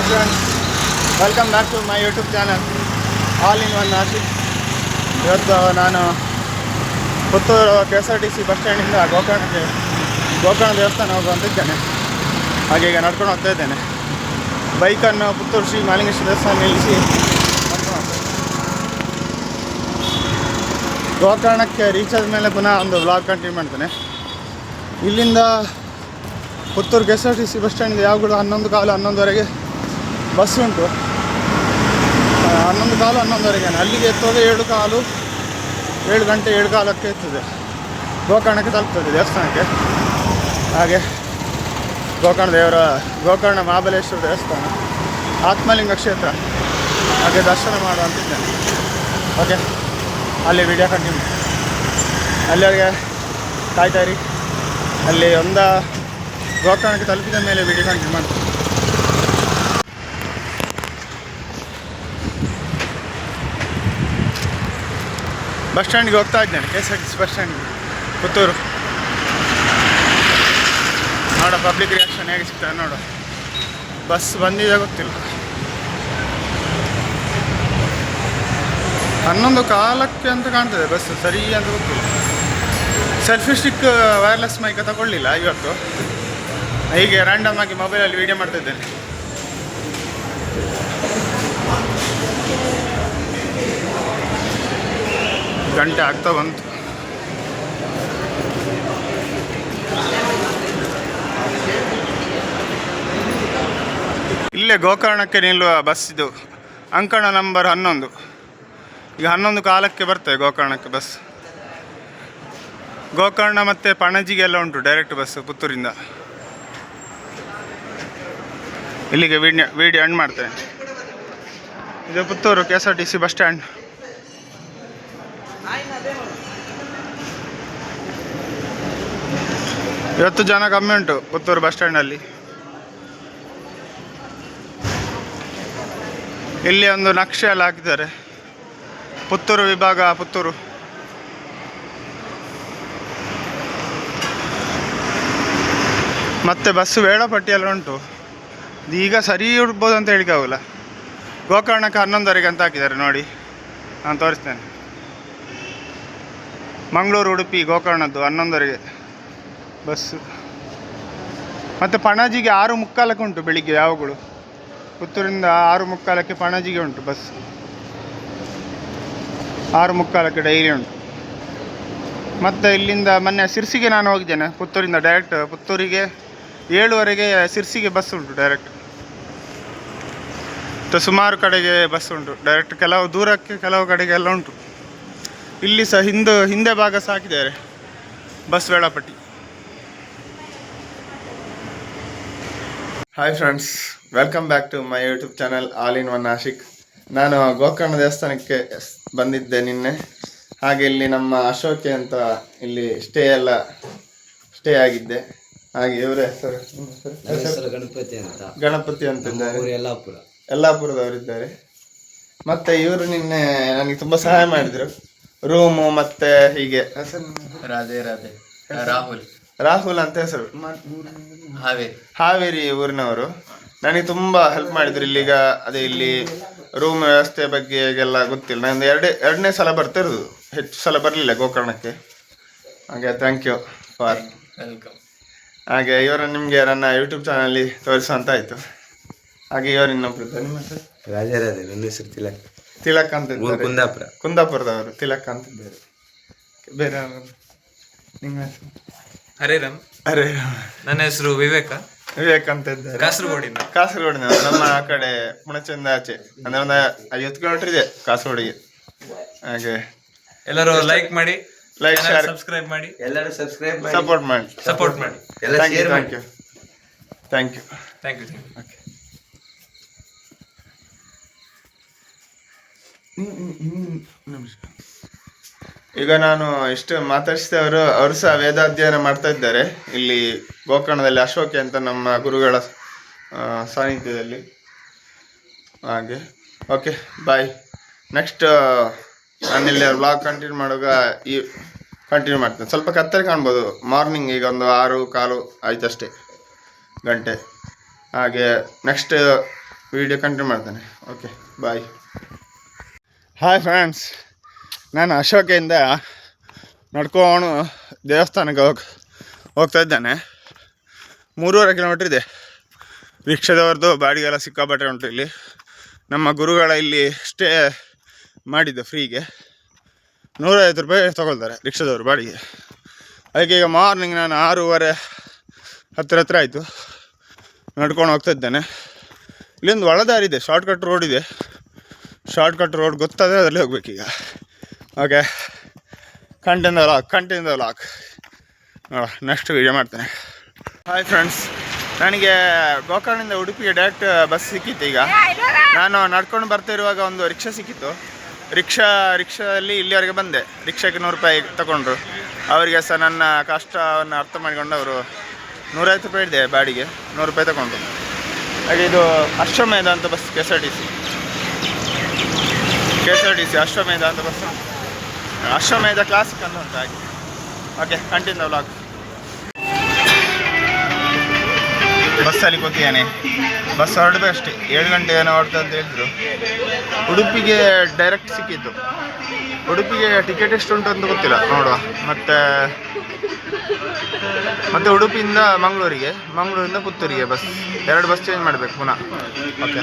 Hi friends welcome back to my YouTube channel all in one Nashik ಇವತ್ತು ನಾನು Puttur K S R T C bus ಸ್ಟ್ಯಾಂಡಿಂದ ಗೋಕರ್ಣಕ್ಕೆ ಗೋಕರ್ಣ ದೇವಸ್ಥಾನ ಹೋಗುವಂತಿದ್ದೇನೆ ಹಾಗೆ ಈಗ ನಡ್ಕೊಂಡು ಹೋಗ್ತಾ ಇದ್ದೇನೆ. ಬೈಕನ್ನು ಪುತ್ತೂರು ಶ್ರೀ ಮಾಲಿಂಗೇಶ್ವರ ದೇವಸ್ಥಾನ ನಿಲ್ಲಿಸಿ. ಗೋಕರ್ಣಕ್ಕೆ ರೀಚ್ ಆದಮೇಲೆ ಪುನಃ ಒಂದು ಬ್ಲಾಗ್ ಕಂಟಿನ್ಯೂ ಮಾಡ್ತೇನೆ. ಇಲ್ಲಿಂದ Puttur K S R T C bus ಸ್ಟ್ಯಾಂಡಿಂದ ಯಾವಾಗಲೂ ಹನ್ನೊಂದು ಕಾಲು ಹನ್ನೊಂದುವರೆಗೆ ಬಸ್ ಉಂಟು. ಹನ್ನೊಂದು ಕಾಲು ಹನ್ನೊಂದುವರೆಗೆ ಅಲ್ಲಿಗೆ ಎತ್ತೋದು ಏಳು ಕಾಲು, ಏಳು ಗಂಟೆ ಏಳು ಕಾಲಕ್ಕೆ ಎತ್ತದೆ. ಗೋಕರ್ಣಕ್ಕೆ ತಲುಪ್ತದೆ ದೇವಸ್ಥಾನಕ್ಕೆ. ಹಾಗೆ ಗೋಕರ್ಣ ದೇವರ, ಗೋಕರ್ಣ ಮಹಾಬಲೇಶ್ವರ ದೇವಸ್ಥಾನ, ಆತ್ಮಲಿಂಗ ಕ್ಷೇತ್ರ. ಹಾಗೆ ದರ್ಶನ ಮಾಡುವಂತಿದ್ದೇನೆ ಓಕೆ, ಅಲ್ಲಿ ವಿಡಿಯೋ ಕಂಟಿನ್ಯೂ ಅಲ್ಲಿವರೆಗೆ ಕಾಯ್ತಾ ಇರಿ. ಅಲ್ಲಿ ಒಂದ ಗೋಕರ್ಣಕ್ಕೆ ತಲುಪಿದ ಮೇಲೆ ವಿಡಿಯೋ ಕಂಟಿನ್ಯೂ ಮಾಡ್ತೀನಿ. ಬಸ್ ಸ್ಟ್ಯಾಂಡ್ಗೆ ಹೋಗ್ತಾ ಇದ್ದೇನೆ. K S R T C bus ಸ್ಟ್ಯಾಂಡ್ಗೆ. Puttur. ನೋಡ ಪಬ್ಲಿಕ್ ರಿಯಾಕ್ಷನ್ ಹೇಗೆ ಸಿಗ್ತದೆ ನೋಡು. ಬಸ್ ಬಂದಿದೆ ಗೊತ್ತಿಲ್ಲ. ಹನ್ನೊಂದು ಕಾಲಕ್ಕೆ ಅಂತ ಕಾಣ್ತದೆ ಬಸ್, ಸರಿ ಅಂತ ಗೊತ್ತಿಲ್ಲ. ಸೆಲ್ಫಿ ಸ್ಟಿಕ್ ವೈರ್ಲೆಸ್ ಮೈಕ ತಗೊಳ್ಳಿಲ್ಲ ಇವತ್ತು. ಹೀಗೆ ರ್ಯಾಂಡಮ್ ಆಗಿ ಮೊಬೈಲಲ್ಲಿ ವೀಡಿಯೋ ಮಾಡ್ತಾ ಗಂಟೆ ಆಗ್ತಾ ಬಂತು. ಇಲ್ಲೇ ಗೋಕರ್ಣಕ್ಕೆ ನಿಲ್ಲುವ ಬಸ್ ಇದು. ಅಂಕಣ ನಂಬರ್ ಹನ್ನೊಂದು. ಈಗ ಹನ್ನೊಂದು ಕಾಲಕ್ಕೆ ಬರ್ತದೆ ಗೋಕರ್ಣಕ್ಕೆ ಬಸ್ ಗೋಕರ್ಣ ಮತ್ತು ಪಣಜಿಗೆಲ್ಲ ಉಂಟು ಡೈರೆಕ್ಟ್ ಬಸ್ ಪುತ್ತೂರಿಂದ. ಇಲ್ಲಿಗೆ ವಿಡಿಯೋ ವಿಡಿಯೋ ಎಂಡ್ ಮಾಡ್ತೇನೆ. ಇದು Puttur K S R T C bus stand ಇವತ್ತು ಜನ ಕಮ್ಮಿ ಉಂಟು ಪುತ್ತೂರು ಬಸ್ ಸ್ಟ್ಯಾಂಡಲ್ಲಿ. ಇಲ್ಲಿ ಒಂದು ನಕ್ಷೆ ಎಲ್ಲ ಹಾಕಿದ್ದಾರೆ. ಪುತ್ತೂರು ವಿಭಾಗ, ಪುತ್ತೂರು. ಮತ್ತೆ ಬಸ್ ವೇಳಾಪಟ್ಟಿಯೆಲ್ಲ ಉಂಟು. ಈಗ ಸರಿ ಇಡ್ಬೋದು ಅಂತ ಹೇಳಿಕಾಗಲ್ಲ ಗೋಕರ್ಣಕ್ಕೆ ಹನ್ನೊಂದವರೆಗೆ ಅಂತ ಹಾಕಿದ್ದಾರೆ ನೋಡಿ. ನಾನು ತೋರಿಸ್ತೇನೆ. ಮಂಗಳೂರು ಉಡುಪಿ, ಗೋಕರ್ಣದ್ದು ಹನ್ನೊಂದವರೆಗೆ ಬಸ್ಸು ಮತ್ತು ಪಣಜಿಗೆ ಆರು ಮುಕ್ಕಾಲಕ್ಕೆ ಉಂಟು ಬೆಳಿಗ್ಗೆ ಯಾವಾಗಲು ಪುತ್ತೂರಿಂದ ಆರು ಮುಕ್ಕಾಲಕ್ಕೆ ಪಣಜಿಗೆ ಉಂಟು ಬಸ್ ಆರು ಮುಕ್ಕಾಲಕ್ಕೆ ಡೈಲಿ ಉಂಟು. ಮತ್ತು ಇಲ್ಲಿಂದ ಮೊನ್ನೆ ಸಿರ್ಸಿಗೆ ನಾನು ಹೋಗಿದ್ದೇನೆ, ಪುತ್ತೂರಿಂದ ಡೈರೆಕ್ಟ್ ಪುತ್ತೂರಿಗೆ ಏಳುವರೆಗೆ ಸಿರ್ಸಿಗೆ ಬಸ್ ಉಂಟು ಡೈರೆಕ್ಟ್ ಮತ್ತು ಸುಮಾರು ಕಡೆಗೆ ಬಸ್ ಉಂಟು. ಡೈರೆಕ್ಟ್ ಕೆಲವು ದೂರಕ್ಕೆ ಕೆಲವು ಕಡೆಗೆ ಎಲ್ಲ ಉಂಟು. ಇಲ್ಲಿ ಸಹ ಹಿಂದೆ ಹಿಂದೆ ಭಾಗ ಸಹ ಹಾಕಿದ್ದಾರೆ. ಬಸ್ ವೇಳಾಪಟ್ಟಿ. Hi friends welcome back to my YouTube channel all in one Ashik ನಾನು ಗೋಕರ್ಣ ದೇವಸ್ಥಾನಕ್ಕೆ ಬಂದಿದ್ದೆ ನಿನ್ನೆ. ಹಾಗೆ ಇಲ್ಲಿ ನಮ್ಮ ಅಶೋಕೆ ಅಂತ ಇಲ್ಲಿ ಸ್ಟೇ ಎಲ್ಲ ಸ್ಟೇ ಆಗಿದ್ದೆ. ಹಾಗೆ ಇವರ ಹೆಸರು ಗಣಪತಿ ಅಂತ. ಗಣಪತಿ ಅಂತ ಯಲ್ಲಾಪುರ. ಯಲ್ಲಾಪುರದವರಿದ್ದಾರೆ. ಮತ್ತೆ ಇವರು ನಿನ್ನೆ ನನಗೆ ತುಂಬಾ ಸಹಾಯ ಮಾಡಿದ್ರು. ರೂಮು ಮತ್ತೆ ಹೀಗೆ? ರಾಧೆ ರಾಧೆ. ರಾಹುಲ್. ರಾಹುಲ್ ಅಂತ ಹೆಸರು. ಹಾವೇರಿ. ಹಾವೇರಿ ಊರಿನವರು. ನನಗೆ ತುಂಬಾ ಹೆಲ್ಪ್ ಮಾಡಿದ್ರು ಇಲ್ಲಿಗ. ಅದೇ ಇಲ್ಲಿ ರೂಮ್ ವ್ಯವಸ್ಥೆ ಬಗ್ಗೆ ಎಲ್ಲ ಗೊತ್ತಿಲ್ಲ. ನಾನು ಎರಡೇ ಎರಡನೇ ಸಲ ಬರ್ತಿರೋದು. ಹೆಚ್ಚು ಸಲ ಬರಲಿಲ್ಲ ಗೋಕರ್ಣಕ್ಕೆ. ಹಾಗೆ ಥ್ಯಾಂಕ್ ಯು ಫಾರ್ ವೆಲ್ಕಮ್ ಹಾಗೆ ಇವರ ನಿಮಗೆ ನನ್ನ ಯೂಟ್ಯೂಬ್ ಚಾನಲ್ಲಿ ತೋರಿಸುವಂತಾಯಿತು. ಹಾಗೆ ಇವರು ಇನ್ನೊಬ್ರು. ರಾಜೇ ರಾಧೆ. ನನ್ನ ಹೆಸರು ತಿಲಕ್. ತಿಲಕ್ ಅಂತ ಕುಂದಾಪುರ. ಕುಂದಾಪುರದವರು ತಿಲಕ್ ಅಂತಿದ್ದಾರೆ ಬೇರೆ? ನಿಮ್ಮ ಹೆಸರು? ಅರೆ ರಾಮ್ ನನ್ನ ಹೆಸರು ವಿವೇಕ. ವಿವೇಕ್ ಅಂತ ಇದ್ದಾರೆ. ಕಾಸರಗೋಡಿನ ಕಾಸರಗೋಡಿನ ನಮ್ಮ ಆ ಕಡೆ ಪುಣಚಂದ ಆಚೆ. ಅಂದ್ರೆ ಒಂದು ಐವತ್ತು ಕಿಲೋಮೀಟರ್ ಇದೆ ಕಾಸರಗೋಡಿಗೆ. ಹಾಗೆ. ಎಲ್ಲರೂ ಲೈಕ್ ಮಾಡಿ ಲೈಕ್ ಶೇರ್ ಸಬ್ಸ್ಕ್ರೈಬ್ ಮಾಡಿ. ಎಲ್ಲರೂ ಸಬ್ಸ್ಕ್ರೈಬ್ ಮಾಡಿ. ಸಪೋರ್ಟ್ ಮಾಡಿ. ಸಪೋರ್ಟ್ ಮಾಡಿ. ಎಲ್ಲ you thank you thank you thank you okay ಈಗ ನಾನು ಇಷ್ಟು ಮಾತಾಡಿಸಿದವರು ಅವರು ಸಹ ವೇದಾಧ್ಯಯನ ಮಾಡ್ತಾ ಇದ್ದಾರೆ. ಇಲ್ಲಿ ಗೋಕರ್ಣದಲ್ಲಿ ಅಶೋಕೆ ಅಂತ ನಮ್ಮ ಗುರುಗಳ ಸಾನ್ನಿಧ್ಯದಲ್ಲಿ. ಹಾಗೆ. ಓಕೆ ಬಾಯ್ ನೆಕ್ಸ್ಟ್ ನಾನಿಲ್ಲಿ ವ್ಲಾಗ್ ಕಂಟಿನ್ಯೂ ಮಾಡುವಾಗ ಈ ಕಂಟಿನ್ಯೂ ಮಾಡ್ತೇನೆ. ಸ್ವಲ್ಪ ಕತ್ತರಿ ಕಾಣ್ಬೋದು. ಮಾರ್ನಿಂಗ್ ಈಗ ಒಂದು ಆರು ಕಾಲು ಆಯ್ತಷ್ಟೇ, ಗಂಟೆ. ಹಾಗೆ ನೆಕ್ಸ್ಟ್ ವಿಡಿಯೋ ಕಂಟಿನ್ಯೂ ಮಾಡ್ತೇನೆ. ಓಕೆ ಬಾಯ್ ಹಾಯ್ ಫ್ರೆಂಡ್ಸ್ ನಾನು ಅಶೋಕಿಂದ ನಡ್ಕೊಂಡು ದೇವಸ್ಥಾನಕ್ಕೆ ಹೋಗಿ, ಹೋಗ್ತಾ ಇದ್ದೇನೆ. ಮೂರುವರೆ ಕಿಲೋಮೀಟ್ರ್ ಇದೆ. ರಿಕ್ಷಾದವ್ರದ್ದು ಬಾಡಿಗೆ ಎಲ್ಲ ಸಿಕ್ಕಾಪಟ್ಟೆ ಉಂಟು ಇಲ್ಲಿ. ನಮ್ಮ ಗುರುಗಳ ಇಲ್ಲಿ ಸ್ಟೇ ಮಾಡಿದ್ದು ಫ್ರೀಗೆ ನೂರೈವತ್ತು ರೂಪಾಯಿ ತೊಗೊಳ್ತಾರೆ ರಿಕ್ಷಾದವರು ಬಾಡಿಗೆ. ಅದಕ್ಕೆ ಈಗ ಮಾರ್ನಿಂಗ್ ನಾನು ಆರೂವರೆ ಹತ್ತಿರ ಹತ್ರ ಆಯಿತು. ನಡ್ಕೊಂಡು ಹೋಗ್ತಾ ಇದ್ದೇನೆ. ಇಲ್ಲೊಂದು ಒಳದಾರಿ ಇದೆ ಶಾರ್ಟ್ಕಟ್ ರೋಡ್ ಇದೆ. ಶಾರ್ಟ್ಕಟ್ ರೋಡ್ ಗೊತ್ತಾದರೆ ಅದರಲ್ಲಿ ಹೋಗ್ಬೇಕೀಗ. ಓಕೆ ಕಂಟಿನ್ ಲಾಕ್ ಕಂಟಿನ್ ಲಾಕ್ ನೋಡ ನೆಕ್ಸ್ಟ್ ವಿಡಿಯೋ ಮಾಡ್ತೇನೆ. ಹಾಯ್ ಫ್ರೆಂಡ್ಸ್ ನನಗೆ ಗೋಕರ್ಣಿಂದ ಉಡುಪಿಗೆ ಡೈರೆಕ್ಟ್ ಬಸ್ ಸಿಕ್ಕಿತ್ತು ಈಗ. ನಾನು ನಡ್ಕೊಂಡು ಬರ್ತಾ ಇರುವಾಗ ಒಂದು ರಿಕ್ಷಾ ಸಿಕ್ಕಿತ್ತು. ರಿಕ್ಷಾ ರಿಕ್ಷಾದಲ್ಲಿ ಇಲ್ಲಿವರೆಗೆ ಬಂದೆ. ರಿಕ್ಷಾಕ್ಕೆ ನೂರು ರೂಪಾಯಿ ತಗೊಂಡ್ರು. ಅವರಿಗೆ ಸಹ ನನ್ನ ಕಷ್ಟವನ್ನು ಅರ್ಥ ಮಾಡಿಕೊಂಡು ಅವರು ನೂರೈವತ್ತು ರೂಪಾಯಿ ಇದೆ ಬಾಡಿಗೆ. ನೂರು ರೂಪಾಯಿ ತಗೊಂಡ್ರು. ಹಾಗೆ ಇದು ಅಶ್ವಮೇಧ ಅಂತ bus K S R T C K S R T C Ashwamedha ಅಂತ ಬಸ್. ಅಶ್ವಮೇಧ ಕ್ಲಾಸಿಕ್ ಅಂತ ಉಂಟು ಹಾಗೆ. ಓಕೆ ಕಂಟಿನ್ಯೂ ವ್ಲಾಗ್ ಬಸ್ಸಲ್ಲಿ ಕೂತಿದ್ದೇನೆ. ಬಸ್ ಹೊರಡಬೇಕಷ್ಟೇ ಏಳು ಗಂಟೆ ಏನೋ ಅಂತ ಹೇಳಿದ್ರು. ಉಡುಪಿಗೆ ಡೈರೆಕ್ಟ್ ಸಿಕ್ಕಿತ್ತು ಉಡುಪಿಗೆ ಟಿಕೆಟ್ ಎಷ್ಟು ಉಂಟು ಅಂತ ಗೊತ್ತಿಲ್ಲ, ನೋಡುವ. ಮತ್ತೆ ಮತ್ತೆ ಉಡುಪಿಯಿಂದ ಮಂಗಳೂರಿಗೆ. ಮಂಗಳೂರಿಂದ ಪುತ್ತೂರಿಗೆ ಬಸ್ ಎರಡು ಬಸ್ ಚೇಂಜ್ ಮಾಡಬೇಕು ಪುನಃ. ಓಕೆ